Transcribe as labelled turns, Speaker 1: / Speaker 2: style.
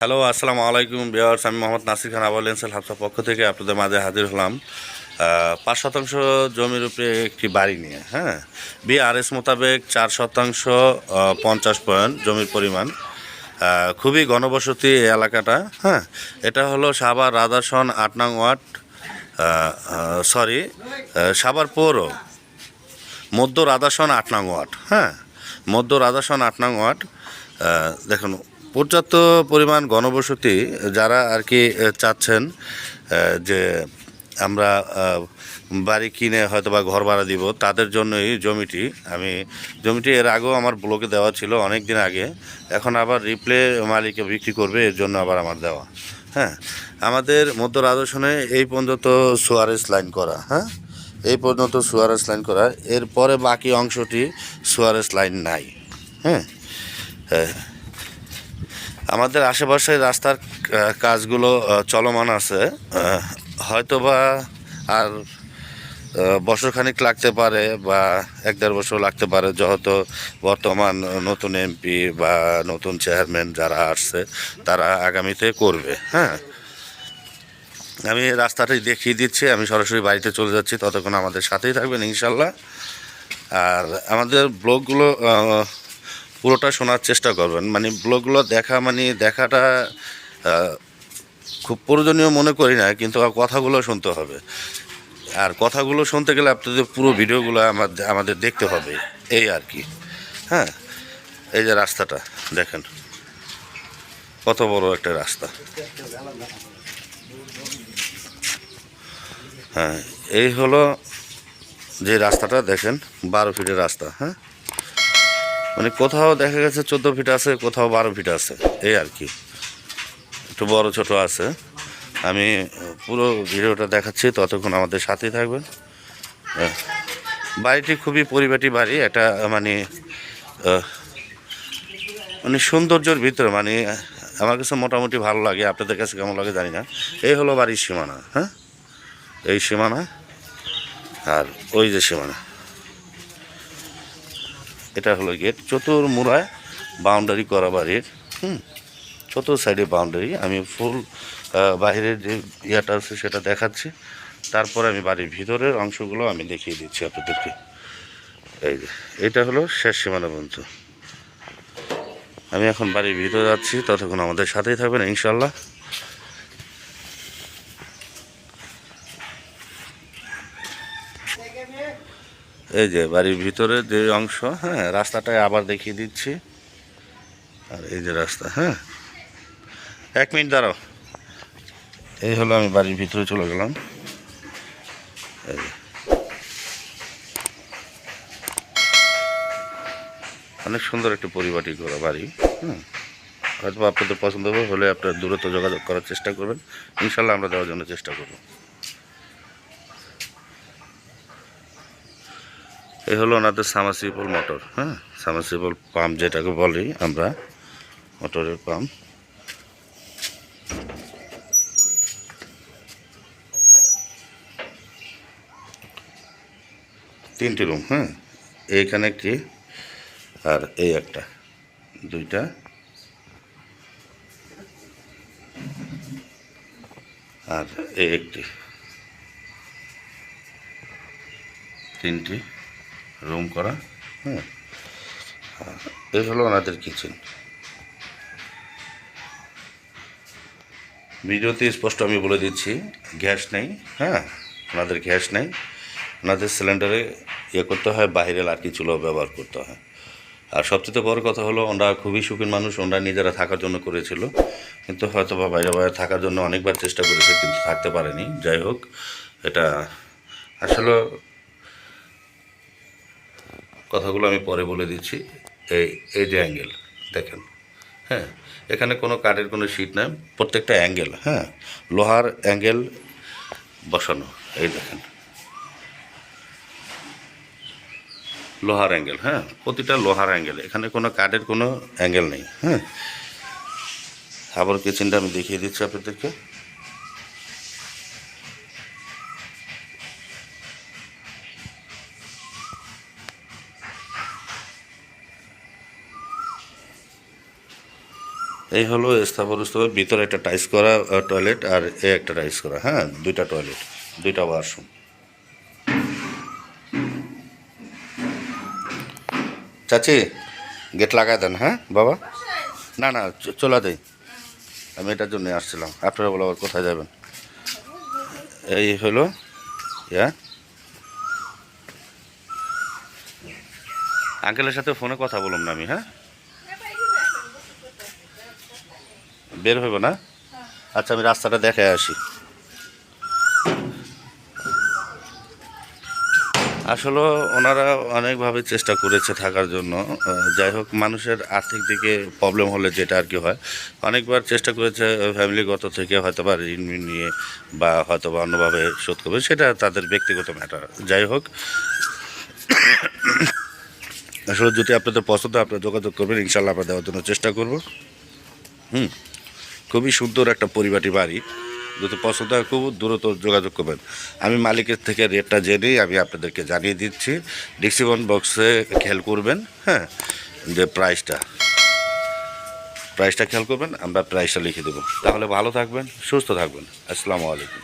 Speaker 1: Hello, আসসালামু আলাইকুম বিয়ার্স আমি মোহাম্মদ নাসির খান আবাল এনসেল হাফসার পক্ষ থেকে আপনাদের মাঝে হাজির হলাম পাঁচ শতাংশ জমির উপরে একটি বাড়ি নিয়ে হ্যাঁ? বিআরএস মোতাবেক চার শতাংশ পঞ্চাশ পয়েন্ট জমির পরিমাণ খুবই ঘনবসতি এলাকাটা হ্যাঁ? এটা হলো সাভার রাদাসন আট নং ওয়ার্ড সরি সাভার পৌর, মধ্য রাধাসন আট নং ওয়ার্ড হ্যাঁ? মধ্য রাধাসন আট নং ওয়ার্ড দেখুন পর্যাপ্ত পরিমাণ গণবসতি যারা আর কি চাচ্ছেন যে আমরা বাড়ি কিনে হয়তো বা ঘর ভাড়া দিব, তাদের জন্যই জমিটি। আমি জমিটি এর আগেও আমার ব্লকে দেওয়া ছিল অনেক দিন আগে। এখন আবার রিপ্লে মালিকে বিক্রি করবে, এর জন্য আবার আমার দেওয়া। হ্যাঁ আমাদের মধ্য রাজস্বনে এই পর্যন্ত সোয়ারেস লাইন করা হ্যাঁ? এই পর্যন্ত সুয়ারেস লাইন করা এরপরে বাকি অংশটি সুয়ারেস লাইন নাই হ্যাঁ? হ্যাঁ। আমাদের আশেপাশে রাস্তার কাজগুলো চলমান আছে। হয়তোবা আর বছরখানিক লাগতে পারে বা এক দেড় বছর লাগতে পারে। যেহেতু বর্তমান নতুন এমপি বা নতুন চেয়ারম্যান যারা আসছে, তারা আগামীতে করবে হ্যাঁ? আমি রাস্তাটি দেখিয়ে দিচ্ছি, আমি সরাসরি বাড়িতে চলে যাচ্ছি, ততক্ষণ আমাদের সাথেই থাকবেন ইনশাল্লাহ। আর আমাদের ব্লগগুলো পুরোটা শোনার চেষ্টা করবেন। মানে ব্লগগুলো দেখা মানে দেখাটা খুব প্রয়োজনীয় মনে করি না, কিন্তু কথাগুলো শুনতে হবে। আর কথাগুলো শুনতে গেলে আপনাদের পুরো ভিডিওগুলো আমাদের আমাদের দেখতে হবে। এই আর কি। হ্যাঁ? এই যে রাস্তাটা, দেখেন। কত বড় একটা রাস্তা। হ্যাঁ এই হলো যে রাস্তাটা, দেখেন, বারো ফিটের রাস্তা হ্যাঁ? মানে কোথাও দেখা গেছে চোদ্দ ফিট আছে, কোথাও বারো ফিট আছে, এই আর কি। একটু বড় ছোট আছে। আমি পুরো ভিডিওটা দেখাচ্ছি, ততক্ষণ আমাদের সাথেই থাকবেন। হ্যাঁ। বাড়িটি খুবই পরিপাটি বাড়ি এটা মানে মানে সৌন্দর্যের ভিতরে মানে আমার কাছে মোটামুটি ভালো লাগে, আপনাদের কাছে কেমন লাগে জানি না। এই হলো বাড়ির সীমানা হ্যাঁ? এই সীমানা আর ওই যে সীমানা। এটা হলো গেট চতুর মুড়ায় বাউন্ডারি করা বাড়ির, হুম, চতুর সাইডে বাউন্ডারি আমি ফুল বাইরের যে ইয়েটা আছে সেটা দেখাচ্ছি। তারপরে আমি বাড়ির ভিতরের অংশগুলো আমি দেখিয়ে দিচ্ছি আপনাদেরকে। এই যে, এটা হলো শেষ সীমানা পর্যন্ত। আমি এখন বাড়ির ভিতরে যাচ্ছি, ততক্ষণ আমাদের সাথেই থাকবেন ইনশাল্লাহ এই যে বাড়ির ভিতরে যে অংশ হ্যাঁ রাস্তাটায় আবার দেখিয়ে দিচ্ছি। আর এই যে রাস্তা হ্যাঁ। এক মিনিট দাঁড়াও। এই হলো আমি বাড়ির ভিতরে চলে গেলাম। অনেক সুন্দর একটা পরিপাটি করা বাড়ি, হুম। হয়তো আপনাদের পছন্দ হবে, হলে আপনার দূরত্ব যোগাযোগ করার চেষ্টা করবেন। ইনশাল্লাহ আমরা দেওয়ার জন্য চেষ্টা করব। এই হলো ওনাদের সামাসিবল মোটর হ্যাঁ? সামাসিবল পাম্প যেটাকে বলি আমরা, মোটরের পাম্প। তিনটি রুম হ্যাঁ? এইখানে একটি আর এই একটা, দুইটা। আর এই একটি। তিনটি। রুম করা। হ্যাঁ এই হলো ওনাদের কিচেন ভিডিওতে স্পষ্ট আমি বলে দিচ্ছি গ্যাস নেই হ্যাঁ ওনাদের গ্যাস নেই। ওনাদের সিলিন্ডারে ইয়ে করতে হয় বাইরে লাঠি চুলো ব্যবহার করতে হয়। আর সবচেয়ে বড় কথা হলো ওনারা খুবই সুখীন মানুষ ওনারা নিজেরা থাকার জন্য করেছিল। কিন্তু হয়তো বা বাইরে বাইরে থাকার জন্য অনেকবার চেষ্টা করেছে কিন্তু থাকতে পারেনি। যাই হোক এটা আসলে কথাগুলো আমি পরে বলে দিচ্ছি। এই এই যে অ্যাঙ্গেল দেখেন হ্যাঁ এখানে কোনো কাঠের কোনো শিট নাই, প্রত্যেকটা অ্যাঙ্গেল হ্যাঁ লোহার অ্যাঙ্গেল বসানো, এই দেখেন। লোহার অ্যাঙ্গেল হ্যাঁ প্রতিটা লোহার অ্যাঙ্গেল এখানে কোনো কাঠের কোনো অ্যাঙ্গেল নেই হ্যাঁ। আবার কিচেনটা আমি দেখিয়ে দিচ্ছি আপনাদেরকে। এই হলো স্থাপন স্তূপে ভিতরে একটা টাইস করা টয়লেট আর এ একটা টাইস করা হ্যাঁ? দুইটা টয়লেট দুইটা ওয়াশরুম চাচি গেট লাগাই দেন হ্যাঁ? বাবা? না না চলা দেই। আমি এটার জন্য আসছিলাম। আপনারা বলো আবার কোথায় যাবেন? এই হলো, ইয়া। আঙ্কেলের সাথে ফোনে কথা বললাম না আমি হ্যাঁ? বের হইব না? আচ্ছা আমি রাস্তাটা দেখে আসি। আসলে ওনারা অনেকভাবে চেষ্টা করেছে থাকার জন্য। যাই হোক, মানুষের আর্থিক দিকে প্রবলেম হলে যেটা আর কি হয়। অনেকবার চেষ্টা করেছে ফ্যামিলিগত থেকে হয়তো বা ঋণ নিয়ে বা হয়তো বা অন্যভাবে শোধ করবে, সেটা তাদের ব্যক্তিগত ম্যাটার যাই হোক, আসলে যদি আপনাদের পছন্দ আপনারা যোগাযোগ করবেন। ইনশাল্লাহ আমরা দেওয়ার জন্য চেষ্টা করব। হুম। খুবই সুন্দর একটা পরিবাটি বাড়ি। যদি পছন্দ হয় খুব দ্রুত যোগাযোগ করবেন। আমি মালিকের থেকে রেটটা জেনেই আমি আপনাদেরকে জানিয়ে দিচ্ছি। ডিক্সিবন বক্সে খেয়াল করবেন হ্যাঁ যে প্রাইসটা। প্রাইসটা খেয়াল করবেন, আমরা প্রাইসটা লিখে দেবো। তাহলে ভালো থাকবেন, সুস্থ থাকবেন। আসসালামু আলাইকুম।